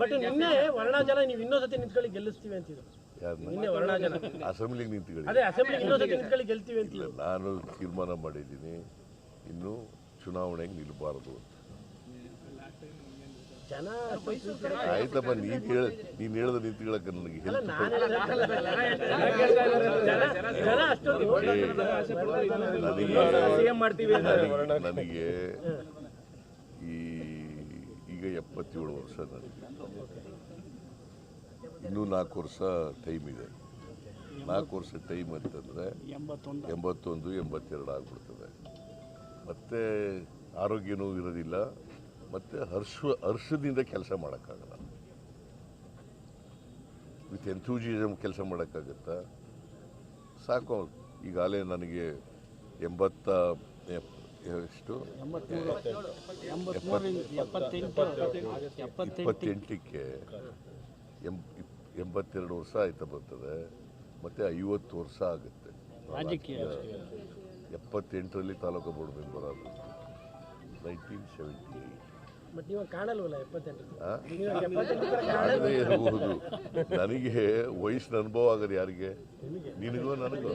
But ನಿನ್ನೆ ವರ್ಣಾಜಲ ನೀವು ಇನ್ನೊಂದ್ಸತಿ ನಿಂತ್ಕೊಳ್ಳಿ ಗೆಲ್ಲಿಸ್ತೀವಿ ಅಂತಿದ್ರು ನಿನ್ನೆ ವರ್ಣಾಜಲ. ಅಸೆಂಬ್ಲಿಗೆ ನಿಂತ್ಕೊಳ್ಳಿ. ಅದೇ ಅಸೆಂಬ್ಲಿಗೆ ಇನ್ನೊಂದ್ಸತಿ ನಿಂತ್ಕೊಳ್ಳಿ ಗೆಲ್ತೀವಿ ಅಂತೀವಿ ನಾನು ತೀರ್ಮಾನ ಮಾಡಿದ್ದೀನಿ. ಇನ್ನು ಚುನಾವಣೆಗೆ ನಿಲ್ಬಾರ್ದು ಆಯ್ತಪ್ಪ ನೀನ್ ಹೇಳ ನೀನ್ ಹೇಳ್ದ ನಿಂತ್ಕೊಳ್ಳಕ್ಕೆ ನನಗೆ ನನಗೆ ನನಗೆ- ಎಪ್ಪತ್ತೇಳು ವರ್ಷ ನನಗೆ. ಇನ್ನೂ ನಾಲ್ಕು ವರ್ಷ ಟೈಮ್ ಇದೆ. ನಾಲ್ಕು ವರ್ಷ ಟೈಮ್ ಅಂತಂದರೆ ಎಂಬತ್ತೊಂದು. ಎಂಬತ್ತೆರಡು ಆಗ್ಬಿಡ್ತದೆ. ಮತ್ತೆ ಆರೋಗ್ಯನೂ ಇರೋದಿಲ್ಲ. ಮತ್ತು ಹರ್ಷ ಹರ್ಷದಿಂದ ಕೆಲಸ ಮಾಡೋಕ್ಕಾಗಲ್ಲ. ವಿತ್ ಎಂಥೂಜಿಸಮ್ ಕೆಲಸ ಮಾಡೋಕ್ಕಾಗತ್ತಾ? ಸಾಕು ಈಗಾಗಲೇ ನನಗೆ ಎಂಬತ್ತ ಎಷ್ಟು? ಇಪ್ಪತ್ತೆಂಟಕ್ಕೆ. ಎಂ ಇಪ್- ಎಂಬತ್ತೆರಡು ವರ್ಷ ಆಯ್ತಾ ಬರ್ತದೆ. ಮತ್ತು ಐವತ್ತು ವರ್ಷ ಆಗುತ್ತೆ. ಎಪ್ಪತ್ತೆಂಟರಲ್ಲಿ ತಾಲೂಕು ಬೋರ್ಡ್ ಮೆಂಬರ್ ಆಗುತ್ತೆ ನೈನ್ಟೀನ್ ಸೆವೆಂಟಿ ಏಯ್ಟ್ ತರ ಇರಬಹುದು. ನನಗೆ ವಯಸ್ಸಿನ ಅನುಭವ ಆಗದು ಯಾರಿಗೆ? ನಿನಗೂ ನನಗೂ?